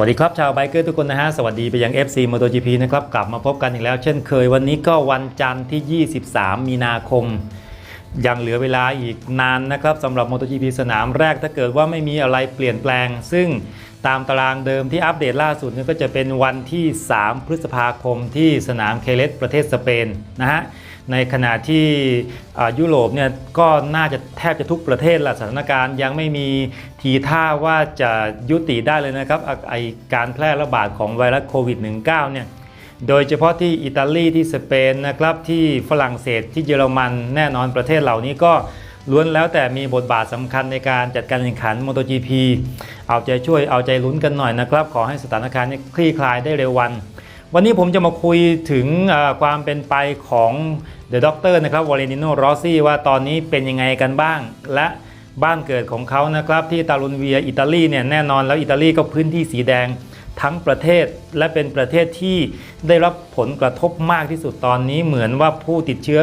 วัสดีครับ ชาวไบเกอร์ทุกคนนะฮะ สวัสดีไปยัง FC MotoGP นะครับ กลับมาพบกันอีกแล้ว เช่นเคยวันนี้ก็วันจันทร์ที่ 23 มีนาคม ยังเหลือเวลาอีกนานนะครับสำหรับ MotoGP สนามแรกถ้าเกิดว่าไม่มีอะไรเปลี่ยนแปลง ซึ่งตามตารางเดิมที่อัปเดตล่าสุดนี่ก็จะเป็นวันที่ 3 พฤษภาคมที่สนามเคเลสประเทศสเปนนะฮะ ในขณะที่ยุโรปเนี่ยก็น่าจะแทบจะทุกประเทศละสถานการณ์ยังไม่มีทีท่าว่าจะยุติได้เลยนะครับไอการแพร่ระบาดของไวรัสโควิด -19 เนี่ยโดยเฉพาะที่อิตาลีที่สเปนนะครับที่ฝรั่งเศสที่เยอรมันแน่นอนประเทศเหล่านี้ก็ล้วนแล้วแต่มีบทบาทสำคัญในการจัดการแข่งขัน MotoGP เอาใจช่วยเอาใจลุ้นกันหน่อยนะครับ ขอให้สถานการณ์คลี่คลายได้เร็ววัน วันนี้ผมจะมาคุยถึงความเป็นไปของเดอะด็อกเตอร์นะครับวอลเลนิโนรอซี่ว่าตอนนี้เป็นยังไงกันบ้าง และบ้านเกิดของเขานะครับที่ตาลุนเวียอิตาลีเนี่ยแน่นอนแล้วอิตาลีก็พื้นที่สีแดงทั้งประเทศและเป็นประเทศที่ได้รับผลกระทบมากที่สุดตอนนี้เหมือนว่าผู้ติดเชื้อ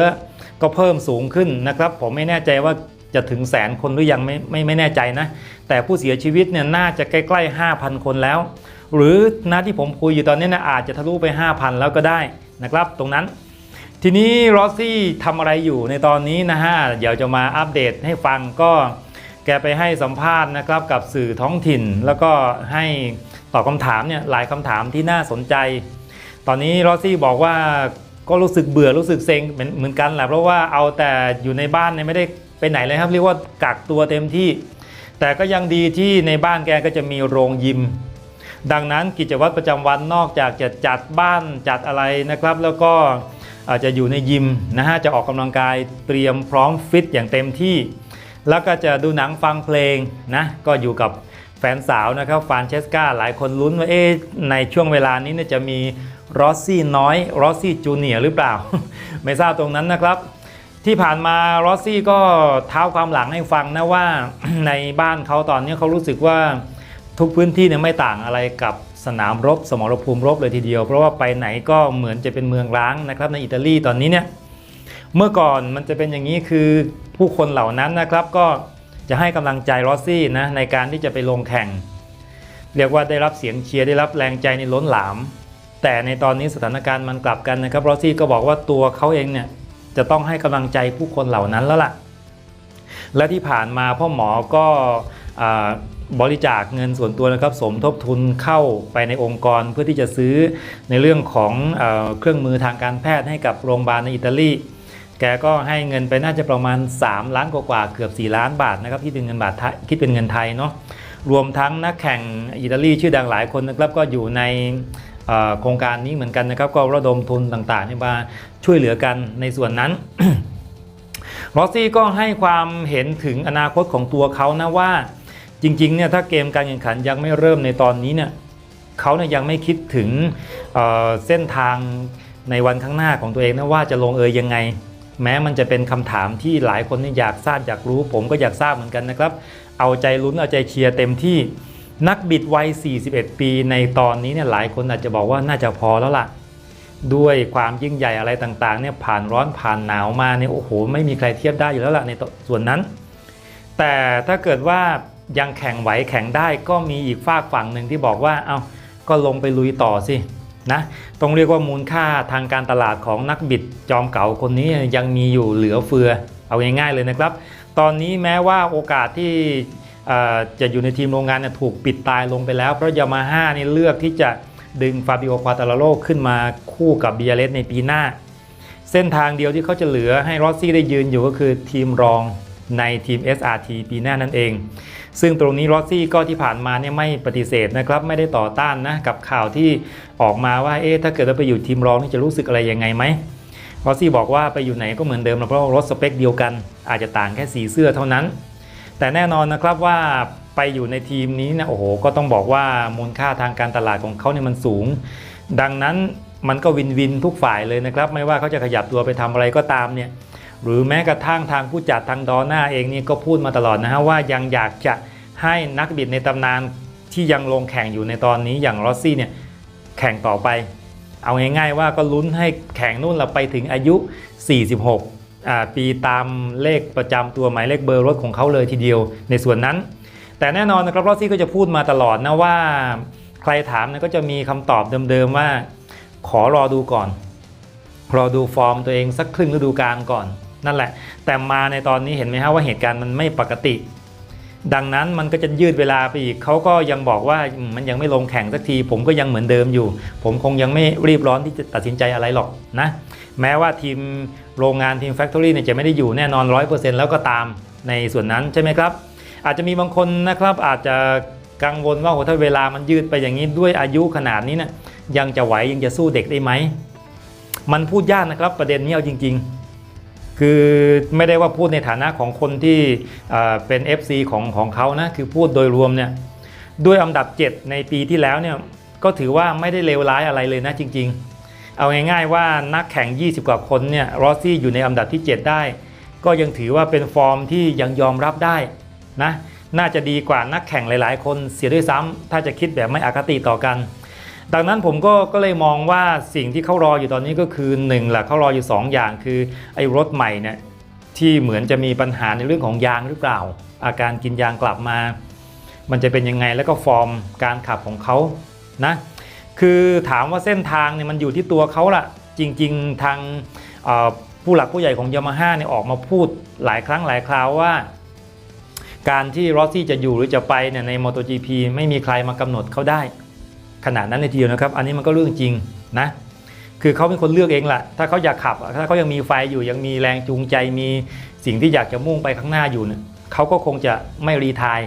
ก็เพิ่มสูงขึ้นนะครับ ผมไม่แน่ใจว่าจะถึงแสนคนหรือยังไม่ไม่ไม่แน่ใจนะ แต่ผู้เสียชีวิตเนี่ยน่าจะใกล้ๆ 5,000 คนแล้ว หรือนะที่ผมคุยอยู่ตอนนี้นะอาจจะทะลุไป 5,000 แล้วก็ได้นะครับตรงนั้น ทีนี้รอสซี่ทำอะไรอยู่ในตอนนี้นะฮะเดี๋ยวจะมาอัปเดตให้ฟังก็แกไปให้สัมภาษณ์นะครับกับสื่อท้องถิ่น แล้วก็ให้ตอบคำถามเนี่ยหลายคำถามที่น่าสนใจ ตอนนี้รอสซี่บอกว่าก็รู้สึกเบื่อรู้สึกเซ็งเหมือนเหมือนกันแหละเพราะว่าเอาแต่อยู่ในบ้านเนี่ยไม่ได้ไปไหนเลยครับ เรียกว่ากักตัวเต็มที่ แต่ก็ยังดีที่ในบ้านแกก็จะมีโรงยิม ดังนั้นกิจวัตรประจำวันนอกจากจะจัดบ้านจัดอะไรนะครับ แล้วก็อาจจะอยู่ในยิมนะฮะจะออกกำลังกายเตรียมพร้อมฟิตอย่างเต็มที่ แล้วก็จะดูหนังฟังเพลงนะก็อยู่กับแฟนสาวนะครับฟานเชสกาหลายคนลุ้นว่าเอ๊ะในช่วงเวลานี้เนี่ยจะมีรอสซี่น้อยรอสซี่จูเนียร์หรือเปล่า ไม่ทราบตรงนั้นนะครับ ที่ผ่านมารอสซี่ก็เท้าความหลังให้ฟังนะว่าในบ้านเขาตอนนี้เขารู้สึกว่า ทุกพื้นที่เนี่ยไม่ต่างอะไรกับสนามรบ สมรภูมิรบเลยทีเดียว เพราะว่าไปไหนก็เหมือนจะเป็นเมืองร้างนะครับในอิตาลีตอนนี้เนี่ยเมื่อก่อนมันจะเป็นอย่างนี้คือผู้คนเหล่านั้นนะครับก็จะให้กำลังใจรอสซี่นะในการที่จะไปลงแข่ง เรียกว่าได้รับเสียงเชียร์ได้รับแรงใจในล้นหลาม แต่ในตอนนี้สถานการณ์มันกลับกันนะครับรอสซี่ก็บอกว่าตัวเขาเองเนี่ยจะต้องให้กำลังใจผู้คนเหล่านั้นแล้วล่ะ และที่ผ่านมาพ่อหมอก็อ บริจาคเงินส่วนตัวนะครับสมทบทุนเข้าไปในองค์กรเพื่อที่จะซื้อในเรื่องของเออเครื่องมือทางการแพทย์ให้กับโรงพยาบาลในอิตาลี แกก็ให้เงินไปน่าจะประมาณ 3 ล้านกว่าๆเกือบ 4 ล้านบาทนะครับที่เป็นเงินบาทไทยคิดเป็นเงินไทยเนาะรวมทั้งนักแข่งอิตาลีชื่อดังหลายคนนะครับก็อยู่ในโครงการนี้เหมือนกันนะครับ ก็ระดมทุนต่างๆมาช่วยเหลือกันในส่วนนั้นรอซี่ก็ให้ความเห็นถึงอนาคตของตัวเขานะว่า จริงๆเนี่ยถ้าเกมการแข่งขันยังไม่เริ่มในตอนนี้เนี่ยเขาเนี่ยยังไม่คิดถึงเเส้นทางในวันข้างหน้าของตัวเองนะว่าจะลงเอยยังไง แม้มันจะเป็นคำถามที่หลายคนนี่อยากทราบอยากรู้ ผมก็อยากทราบเหมือนกันนะครับ เอาใจลุ้นเอาใจเชียร์เต็มที่นักบิดวัย 41 ปีในตอนนี้เนี่ยหลายคนอาจจะบอกว่าน่าจะพอแล้วล่ะ ด้วยความยิ่งใหญ่อะไรต่างๆเนี่ยผ่านร้อนผ่านหนาวมาเนี่ยโอ้โห ไม่มีใครเทียบได้อยู่แล้วล่ะในส่วนนั้น แต่ถ้าเกิดว่า ยังแข่งไหวแข่งได้ก็มีอีกฝากฝั่งหนึ่งที่บอกว่าเอาก็ลงไปลุยต่อสินะต้องเรียกว่ามูลค่าทางการตลาดของนักบิดจอมเก่าคนนี้ยังมีอยู่เหลือเฟือเอาง่ายๆเลยนะครับ ตอนนี้แม้ว่าโอกาสที่จะอยู่ในทีมโรงงานเนี่ยถูกปิดตายลงไปแล้ว เพราะยามาฮ่านี่เลือกที่จะดึงฟาบิโอควาตาลาโรขึ้นมาคู่กับเบียเลสในปีหน้า เส้นทางเดียวที่เขาจะเหลือให้รอสซี่ได้ยืนอยู่ก็คือทีมรองในทีม SRT ปีหน้านั่นเอง ซึ่งตรงนี้รอสซี่ก็ที่ผ่านมาเนี่ยไม่ปฏิเสธนะครับไม่ได้ต่อต้านนะกับข่าวที่ออกมาว่าเอ๊ะถ้าเกิดว่าไปอยู่ทีมรองนี่จะรู้สึกอะไรยังไงไหมรอสซี่บอกว่าไปอยู่ไหนก็เหมือนเดิมเพราะรถสเปคเดียวกัน อาจจะต่างแค่สีเสื้อเท่านั้น แต่แน่นอนนะครับว่าไปอยู่ในทีมนี้นะโอ้โหก็ต้องบอกว่ามูลค่าทางการตลาดของเขาเนี่ยมันสูง ดังนั้นมันก็วินวินทุกฝ่ายเลยนะครับ ไม่ว่าเขาจะขยับตัวไปทำอะไรก็ตามเนี่ย หรือแม้กระทั่งทางผู้จัดทางดอหน้าเองนี่ก็พูดมาตลอดนะฮะว่ายังอยากจะให้นักบิดในตำนานที่ยังลงแข่งอยู่ในตอนนี้อย่างรอสซี่เนี่ยแข่งต่อไป เอาง่ายๆว่าก็ลุ้นให้แข่งนู่นเราไปถึงอายุ 46 ปีตามเลขประจำตัวหมายเลขเบอร์รถของเขาเลยทีเดียวในส่วนนั้น แต่แน่นอนนะครับรอสซี่ก็จะพูดมาตลอดนะว่าใครถามนี่ยก็จะมีคำตอบเดิมๆว่า ขอรอดูก่อนรอดูฟอร์มตัวเองสักครึ่งฤดูกาลก่อน นั่นแหละ แต่มาในตอนนี้เห็นไหมฮะว่าเหตุการณ์มันไม่ปกติ ดังนั้นมันก็จะยืดเวลาไปอีกเขาก็ยังบอกว่ามมันยังไม่ลงแข่งสักที ผมก็ยังเหมือนเดิมอยู่ ผมคงยังไม่รีบร้อนที่จะตัดสินใจอะไรหรอกนะแม้ว่าทีมโรงงานทีมแฟคทอรี่เนี่ยจะไม่ได้อยู่แน่นอน 100%แล้วก็ตามในส่วนนั้นใช่ไหมครับ อาจจะมีบางคนนะครับอาจจะกังวลว่าโหถ้าเวลามันยืดไปอย่างนี้ด้วยอายุขนาดนี้นะยังจะไหวยังจะสู้เด็กได้ไหม มันพูดยากนะครับประเด็นนี้เอาจริง ๆ คือไม่ได้ว่าพูดในฐานะของคนที่เอ่อเป็น FC ของของเขานะคือพูดโดยรวมเนี่ยด้วยอันดับ 7 ในปีที่แล้วเนี่ยก็ถือว่าไม่ได้เลวร้ายอะไรเลยนะจริง ๆ เอาง่ายๆว่านักแข่ง 20 กว่าคนเนี่ยรอสซี่อยู่ในอันดับที่ 7 ได้ ก็ยังถือว่าเป็นฟอร์มที่ยังยอมรับได้นะน่าจะดีกว่านักแข่งหลาย ๆ คนเสียด้วยซ้ำถ้าจะคิดแบบไม่อคติต่อกัน ดังนั้นผมก็ก็เลยมองว่าสิ่งที่เขารออยู่ตอนนี้ก็คือ1นึ่งแหละเขารออยู่ 2 อย่างคือไอ้รถใหม่เนี่ยที่เหมือนจะมีปัญหาในเรื่องของยางหรือเปล่า อาการกินยางกลับมา มันจะเป็นยังไงแล้วก็ฟอร์มการขับของเขานะคือถามว่าเส้นทางเนี่ยมันอยู่ที่ตัวเขาละจริง ๆ ทางผู้หลักผู้ใหญ่ของยามาฮ่าเนี่ยออกมาพูดหลายครั้งหลายคราวว่า การที่รอสซี่จะอยู่หรือจะไปเนี่ยใน MotoGP ไม่มีใครมากำหนดเขาได้ ขนาดนั้นเลยทีเดียวนะครับ อันนี้มันก็เรื่องจริงนะคือเขาเป็นคนเลือกเองแหละถ้าเขาอยากขับ ถ้าเขายังมีไฟอยู่ยังมีแรงจูงใจมีสิ่งที่อยากจะมุ่งไปข้างหน้าอยู่เนี่ยเขาก็คงจะไม่รีทาย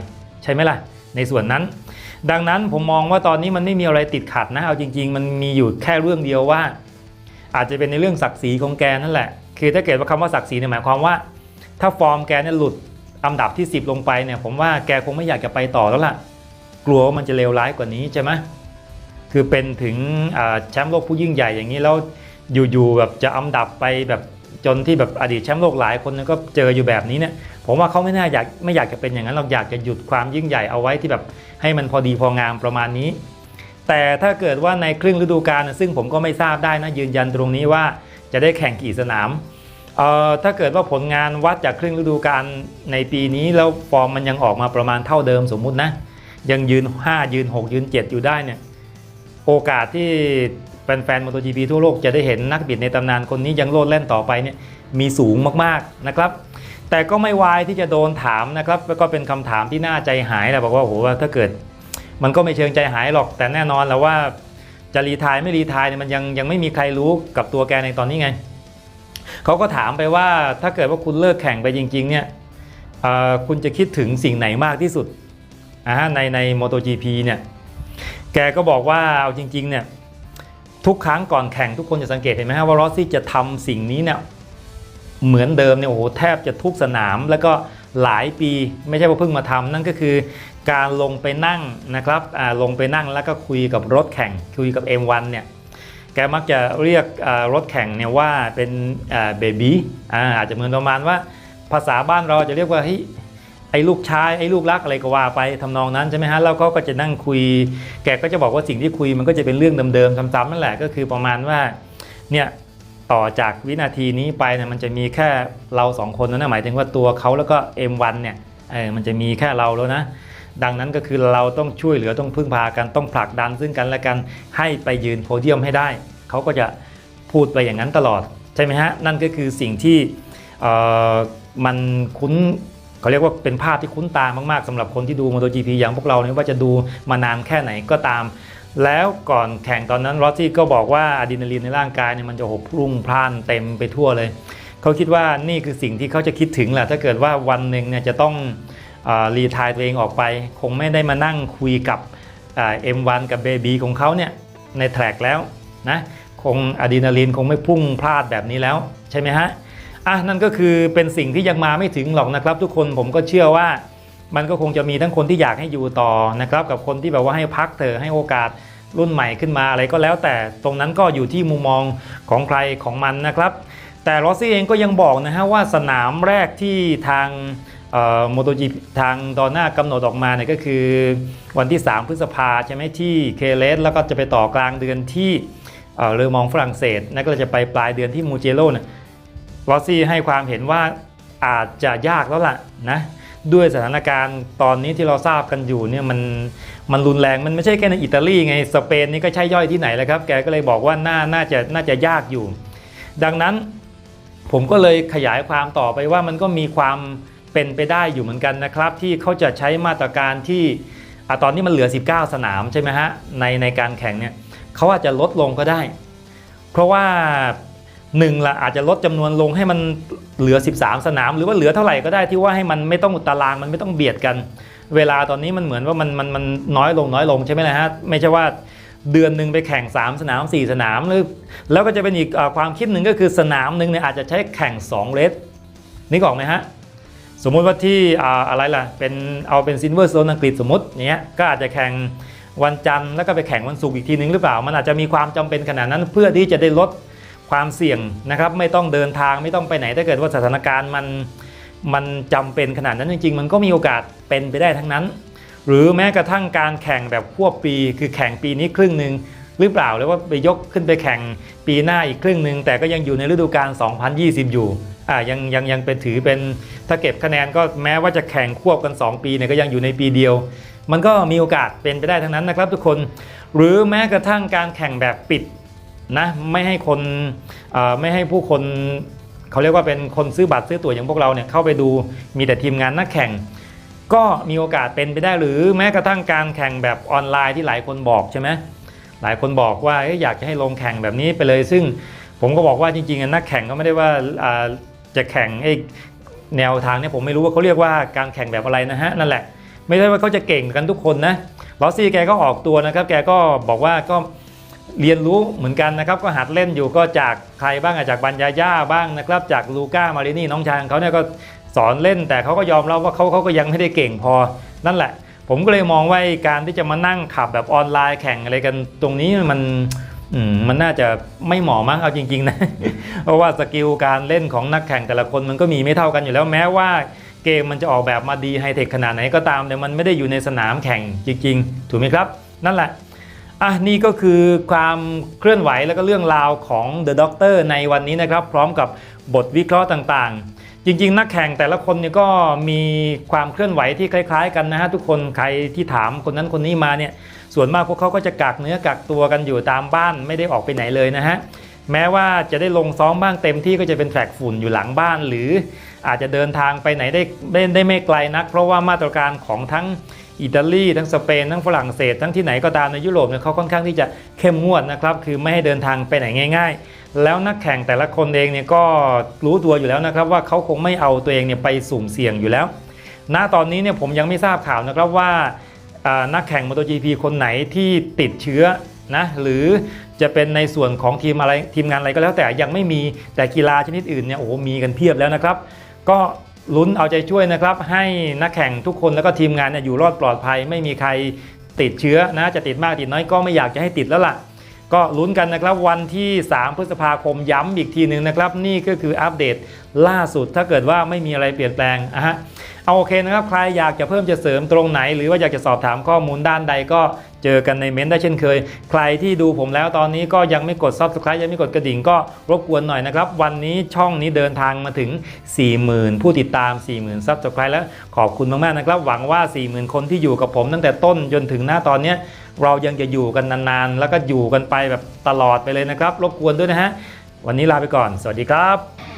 ใช่ไหมล่ะ ในส่วนนั้น ดังนั้นผมมองว่าตอนนี้มันไม่มีอะไรติดขัดนะเอาจริง ๆ มันมีอยู่แค่เรื่องเดียวว่า อาจจะเป็นในเรื่องศักดิ์ศรีของแกนั่นแหละ คือถ้าเกิดว่าคำว่าศักดิ์ศรีเนี่ยหมายความว่า ถ้าฟอร์มแกเนี่ยหลุดอันดับที่ 10 ลงไปเนี่ยผมว่าแกคงไม่อยากจะไปต่อแล้วล่ะ กลัวว่ามันจะเลวร้ายกว่านี้ใช่ไหม คือเป็นถึงแชมป์โลกผู้ยิ่งใหญ่อย่างนี้แล้วอยู่ๆแบบจะอันดับไปแบบจนที่แบบอดีตแชมป์โลกหลายคนก็เจออยู่แบบนี้เนี่ยผมว่าเขาไม่น่าอยากไม่อยากจะเป็นอย่างนั้นเราอยากจะหยุดความยิ่งใหญ่เอาไว้ที่แบบให้มันพอดีพองามประมาณนี้ แต่ถ้าเกิดว่าในครึ่งฤดูกาลซึ่งผมก็ไม่ทราบได้นะยืนยันตรงนี้ว่าจะได้แข่งกี่สนามเอ่อถ้าเกิดว่าผลงานวัดจากครึ่งฤดูกาลในปีนี้แล้วฟอร์มมันยังออกมาประมาณเท่าเดิมสมมุตินะยังยืน 5 ยืน 6 ยืน 7 อยู่ได้เนี่ย โอกาสที่แฟนๆ MotoGP ทั่วโลกจะได้เห็นนักบิดในตำนานคนนี้ยังโลดแล่นต่อไปเนี่ยมีสูงมากๆนะครับ แต่ก็ไม่วายที่จะโดนถามนะครับ แล้วก็เป็นคำถามที่น่าใจหายแหละบอกว่าโอ้โหว่าถ้าเกิด มันก็ไม่เชิงใจหายหรอกแต่แน่นอนแล้วว่าจะรีทายไม่รีทายเนี่ยมันยังยังไม่มีใครรู้กับตัวแกในตอนนี้ไงเขาก็ถามไปว่าถ้าเกิดว่าคุณเลิกแข่งไปจริงๆเนี่ยคุณจะคิดถึงสิ่งไหนมากที่สุดอ่าในใน MotoGP เนี่ย แกก็บอกว่าเอาจริงๆเนี่ยทุกครั้งก่อนแข่งทุกคนจะสังเกตเห็นไหมฮะว่ารอสซี่จะทำสิ่งนี้เนี่ยเหมือนเดิมเนี่ยโอ้โหแทบจะทุกสนาม แล้วก็หลายปีไม่ใช่ว่าเพิ่งมาทำนั่นก็คือการลงไปนั่งนะครับอ่าลงไปนั่งแล้วก็คุยกับรถแข่งคุยกับ M1 เนี่ยแกมักจะเรียกรถแข่งเนี่ยว่าเป็นเบบี้อาอาจจะเหมือนประมาณว่าภาษาบ้านเราจะเรียกว่าเฮ้ย ไอ้ลูกชายไอ้ลูกรักอะไรก็ว่าไปทำนองนั้นใช่ไหมฮะแล้วเขาก็จะนั่งคุย แกก็จะบอกว่าสิ่งที่คุยมันก็จะเป็นเรื่องเดิมๆซ้ำๆนั่นแหละก็คือประมาณว่าเนี่ยต่อจากวินาทีนี้ไปเนี่ยมันจะมีแค่เราสองคนนะนหมายถึงว่าตัวเขาแล้วก็ M1 เนี่ยเออมันจะมีแค่เราแล้วนะดังนั้นก็คือเราต้องช่วยเหลือต้องพึ่งพากันต้องผลักดันซึ่งกันและกันให้ไปยืนโพเดียมให้ได้ เขาก็จะพูดไปอย่างนั้นตลอดใช่ไหมฮะนั่นก็คือสิ่งที่เอ่อมันคุ้น เขาเรียกว่าเป็นภาพที่คุ้นตามากๆสำหรับคนที่ดู MotoGP อย่างพวกเราเนี่ยว่าจะดูมานานแค่ไหนก็ตาม แล้วก่อนแข่งตอนนั้นรอซี่ก็บอกว่าอะดรีนาลีนในร่างกายเนี่ยมันจะหบพรุ่งพล่านเต็มไปทั่วเลย เขาคิดว่านี่คือสิ่งที่เขาจะคิดถึงแหละถ้าเกิดว่าวันหนึ่งเนี่ยจะต้องรีทายตัวเองออกไป คงไม่ได้มานั่งคุยกับเอ็มวันกับเบบีของเขาเนี่ยในแทร็กแล้วนะคงอะดรีนาลีนคงไม่พุ่งพลาดแบบนี้แล้วใช่ไหมฮะ อะนั่นก็คือเป็นสิ่งที่ยังมาไม่ถึงหรอกนะครับ ทุกคนผมก็เชื่อว่า มันก็คงจะมีทั้งคนที่อยากให้อยู่ต่อนะครับ กับคนที่แบบว่าให้พักเถอะให้โอกาสรุ่นใหม่ขึ้นมาอะไรก็แล้ว แต่ตรงนั้นก็อยู่ที่มุมมองของใครของมันนะครับ แต่รอสซี่เองก็ยังบอกนะฮะว่าสนามแรกที่ทางโมโตจีทางดอนน่ากำหนดออกมาเนี่ยก็คือวันที่ 3 พฤษภาใช่ไหมที่เคเลสแล้วก็จะไปต่อกลางเดือนที่เอ่อเรือมองฝรั่งเศสแล้วก็จะไปปลายเดือนที่มูเจโร่เนี่ย ลอสซี่ให้ความเห็นว่าอาจจะยากแล้วล่ะนะด้วยสถานการณ์ตอนนี้ที่เราทราบกันอยู่เนี่ยมันมันรุนแรงมันไม่ใช่แค่ในอิตาลีไงสเปนนี่ก็ใช่ย่อยที่ไหนแล้วครับ แกก็เลยบอกว่าน่าน่าจะน่าจะยากอยู่ ดังนั้นผมก็เลยขยายความต่อไปว่ามันก็มีความเป็นไปได้อยู่เหมือนกันนะครับ ที่เขาจะใช้มาตรการที่อตอนนี้มันเหลือ 19 สนามใช่ไหมฮะในในการแข่งเนี่ยเขาอาจจะลดลงก็ได้ เพราะว่า หนึ่งละอาจจะลดจำนวนลงให้มันเหลือ 13 สนาม หรือว่าเหลือเท่าไหร่ก็ได้ที่ว่าให้มันไม่ต้องตารางมันไม่ต้องเบียดกัน เวลาตอนนี้มันเหมือนว่ามันมันมันน้อยลงน้อยลงใช่ไหมล่ะฮะไม่ใช่ว่าเดือนหนึ่งไปแข่ง 3 สนาม 4 สนามหรือแล้วก็จะเป็นอีกอความคิดหนึ่งก็คือสนามหนึ่งเนี่ยอาจจะใช้แข่ง 2 เลสนี่กออกไหมฮะสมมุติว่าที่ออะไรล่ะเป็นเอาเป็นซินเวอร์โซนอังกฤษสมมติเนี้ยก็อาจจะแข่งวันจันทร์แล้วก็ไปแข่งวันศุกร์อีกทีนึงหรือเปล่า มันอาจจะมีความจำเป็นขนาดนั้นเพื่อที่จะได้ลด ความเสี่ยงนะครับไม่ต้องเดินทางไม่ต้องไปไหนถ้าเกิดว่าสถานการณ์มันมันจำเป็นขนาดนั้นจริง ๆ มันก็มีโอกาสเป็นไปได้ทั้งนั้น หรือแม้กระทั่งการแข่งแบบควบปี คือแข่งปีนี้ครึ่งหนึ่งหรือเปล่าหรือว่าไปยกขึ้นไปแข่งปีหน้าอีกครึ่งหนึ่งแต่ก็ยังอยู่ในฤดูกาล 2020 อยู่อ่ายังยังยังเป็นถือเป็นถ้าเก็บคะแนนก็แม้ว่าจะแข่งควบกัน 2 ปีเนี่ยก็ยังอยู่ในปีเดียว มันก็มีโอกาสเป็นไปได้ทั้งนั้นนะครับทุกคน หรือแม้กระทั่งการแข่งแบบปิด นะไม่ให้คนไม่ให้ผู้คนเขาเรียกว่าเป็นคนซื้อบัตรซื้อตั๋วอย่างพวกเราเนี่ยเข้าไปดูมีแต่ทีมงานนักแข่ง ก็มีโอกาสเป็นไปได้หรือแม้กระทั่งการแข่งแบบออนไลน์ที่หลายคนบอกใช่ไหมหลายคนบอกว่าอยากจะให้ลงแข่งแบบนี้ไปเลย ซึ่งผมก็บอกว่าจริงๆนักแข่งก็ไม่ได้ว่าอ่าจะแข่งไอ้แนวทางเนี่ยผมไม่รู้ว่าเขาเรียกว่าการแข่งแบบอะไรนะฮะนั่นแหละ ไม่ใช่ว่าเขาจะเก่งกันทุกคนนะลอสซี่แกก็ออกตัวนะครับ แกก็บอกว่าก็ เรียนรู้เหมือนกันนะครับ ก็หัดเล่นอยู่ก็จากใครบ้างจากบัญญาย่าบ้างนะครับ จากลูก้ามารินี่น้องชายของเขาเนี่ยก็สอนเล่น แต่เขาก็ยอมรับว่าเขาเขาก็ยังไม่ได้เก่งพอนั่นแหละ ผมก็เลยมองว่าการที่จะมานั่งขับแบบออนไลน์แข่งอะไรกันตรงนี้มันมมันน่าจะไม่เหมาะมั้งเอาจริงๆนะ เพราะว่าสกิลการเล่นของนักแข่งแต่ละคนมันก็มีไม่เท่ากันอยู่แล้วแม้ว่าเกมมันจะออกแบบมาดีไฮเทคขนาดไหนก็ตามแต่มันไม่ได้อยู่ในสนามแข่งจริงๆ ถูกไหมครับ นั่นแหละ อะนี่ก็คือความเคลื่อนไหวแล้วก็เรื่องราวของ The Doctor ในวันนี้นะครับ พร้อมกับบทวิเคราะห์ต่างๆ จริง ๆ นักแข่งแต่ละคนเนี่ยก็มีความเคลื่อนไหวที่คล้าย ๆ กันนะฮะทุกคนใครที่ถามคนนั้นคนนี้มาเนี่ยส่วนมากพวกเขาก็จะกักเนื้อกักตัวกันอยู่ตามบ้านไม่ได้ออกไปไหนเลยนะฮะแม้ว่าจะได้ลงซ้อมบ้างเต็มที่ก็จะเป็นแทร็กฝุ่นอยู่หลังบ้าน หรืออาจจะเดินทางไปไหนได้ได้ได้ไม่ไกลนัก เพราะว่ามาตรการของทั้ง อิตาลีทั้งสเปนทั้งฝรั่งเศส ทั้งที่ไหนก็ตามในยุโรปเนี่ยเขาค่อนข้างที่จะเข้มงวดนะครับคือไม่ให้เดินทางไปไหนง่าย ๆ แล้วนักแข่งแต่ละคนเองเนี่ยก็รู้ตัวอยู่แล้วนะครับว่าเขาคงไม่เอาตัวเองเนี่ยไปสุ่มเสี่ยงอยู่แล้ว ณตอนนี้เนี่ยผมยังไม่ทราบข่าวนะครับว่านักแข่ง MotoGP คนไหนที่ติดเชื้อนะหรือจะเป็นในส่วนของทีมอะไรทีมงานอะไรก็แล้วแต่ยังไม่มีแต่กีฬาชนิดอื่นเนี่ยโอ้โหมีกันเพียบแล้วนะครับ ก็ ลุ้นเอาใจช่วยนะครับ ให้นักแข่งทุกคนแล้วก็ทีมงานเนี่ยอยู่รอดปลอดภัย ไม่มีใครติดเชื้อนะจะติดมากติดน้อยก็ไม่อยากจะให้ติดแล้วล่ะ ก็ลุ้นกันนะครับวันที่ 3 พฤษภาคมย้ำอีกทีหนึ่งนะครับ นี่ก็คืออัปเดตล่าสุดถ้าเกิดว่าไม่มีอะไรเปลี่ยนแปลงอะฮะเอาโอเคนะครับใครอยากจะเพิ่มจะเสริมตรงไหน หรือว่าอยากจะสอบถามข้อมูลด้านใดก็ เจอกันในเม้นต์ได้เช่นเคย ใครที่ดูผมแล้วตอนนี้ก็ยังไม่กด subscribe ยังไม่กดกระดิ่งก็รบกวนหน่อยนะครับ วันนี้ช่องนี้เดินทางมาถึง 40,000 ผู้ติดตาม 40,000 subscribe แล้วขอบคุณมากๆนะครับ หวังว่า 40,000 คนที่อยู่กับผมตั้งแต่ต้นจนถึงหน้าตอนนี้เรายังจะอยู่กันนานๆ แล้วก็อยู่กันไปแบบตลอดไปเลยนะครับ รบกวนด้วยนะฮะ วันนี้ลาไปก่อน สวัสดีครับ